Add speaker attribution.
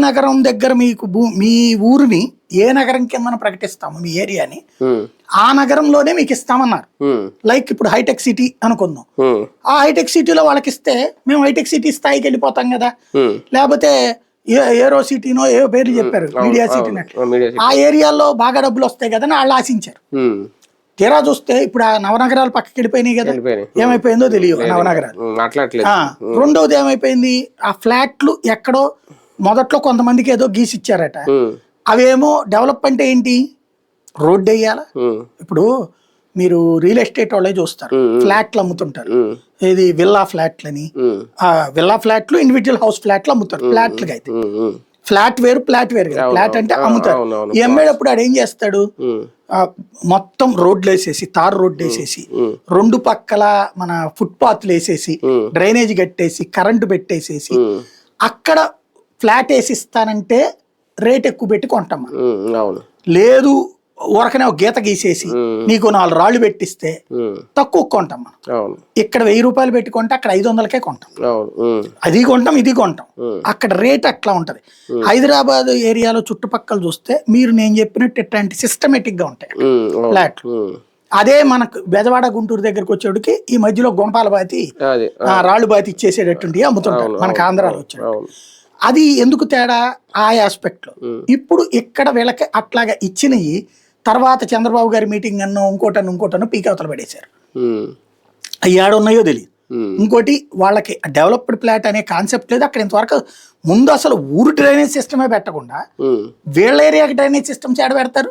Speaker 1: నగరం దగ్గర మీకు భూ మీ ఊరిని ఏ నగరం కింద ప్రకటిస్తాము మీ ఏరియాని ఆ నగరంలోనే మీకు ఇస్తామన్నారు. లైక్ ఇప్పుడు హైటెక్ సిటీ అనుకుందాం. ఆ హైటెక్ సిటీలో వాళ్ళకి ఇస్తే మేము హైటెక్ సిటీ స్థాయికి వెళ్ళిపోతాం కదా. లేకపోతే ఏ ఏరో సిటీనో ఏ పేర్లు చెప్పారు మీడియా సిటీ
Speaker 2: ఆ,
Speaker 1: ఏరియాలో బాగా డబ్బులు వస్తాయి కదా అని వాళ్ళు ఆశించారు. తీరా చూస్తే ఇప్పుడు ఆ నవనగరాలు పక్కకి వెళ్ళిపోయినాయి కదా. ఏమైపోయిందో తెలియదు నవనగరాలు. రెండవది ఏమైపోయింది? ఆ ఫ్లాట్లు ఎక్కడో మొదట్లో కొంతమందికి ఏదో గీసి ఇచ్చారట. అవేమో డెవలప్ అంటే ఏంటి? రోడ్డు వేయాలా? ఇప్పుడు మీరు రియల్ ఎస్టేట్ వాళ్ళే చూస్తారు. ఫ్లాట్లు అమ్ముతుంటారు. ఇది విల్లా ఫ్లాట్లని. విల్లా ఫ్లాట్లు ఇండివిజువల్ హౌస్ ఫ్లాట్లు అమ్ముతారు. ఫ్లాట్లుగా అయితే. ఫ్లాట్ వేరు ఫ్లాట్ వేరు కదా. ఫ్లాట్ అంటే అమ్ముతారు. అమ్మేటప్పుడు ఆడు ఏం చేస్తాడు? మొత్తం రోడ్లు వేసేసి తార్ రోడ్లు వేసేసి. రెండు పక్కల మన ఫుట్పాత్లు వేసేసి. డ్రైనేజ్ కట్టేసి కరెంటు పెట్టేసేసి అక్కడ ఫ్లాట్ వేసి ఇస్తానంటే రేట్ ఎక్కువ పెట్టి కొంటాం
Speaker 2: అవును.
Speaker 1: లేదు ఊరకనే ఒక గీత గీసేసి. నీకు నాలుగు రాళ్ళు పెట్టిస్తే తక్కువ కొంటాం మనం. ఇక్కడ వెయ్యి రూపాయలు పెట్టి కొంటే అక్కడ ఐదు వందలకే కొంటాం. అది కొంటాం ఇది కొంటాం. అక్కడ రేట్ అట్లా ఉంటది. హైదరాబాద్ ఏరియాలో చుట్టుపక్కల చూస్తే మీరు నేను చెప్పినట్టు ఇట్లాంటి సిస్టమేటిక్గా ఉంటాయి. ఫ్లాట్లు. అదే మనకు బెజవాడ గుంటూరు దగ్గరకు వచ్చేటికి ఈ మధ్యలో గుణపాల బాతి రాళ్ళు బాతి ఇచ్చేసేటట్టుండి అమ్ముతుంటారు మనకు ఆంధ్రాలో వచ్చాడు అది ఎందుకు తేడా? ఆ ఆస్పెక్ట్లో. ఇప్పుడు ఇక్కడ వీళ్ళకి అట్లాగా ఇచ్చినవి తర్వాత చంద్రబాబు గారి మీటింగ్ అన్నో ఇంకోటను ఇంకోటను పీక్ అవతల పడేశారు. అవి ఏడున్నాయో తెలియదు ఇంకోటి వాళ్ళకి డెవలప్డ్ ప్లాట్ అనే కాన్సెప్ట్ లేదు. అక్కడ ఇంతవరకు ముందు అసలు ఊరు డ్రైనేజ్ సిస్టమే పెట్టకుండా వీళ్ళ ఏరియాకి డ్రైనేజ్ సిస్టమ్స్ ఏడ పెడతారు.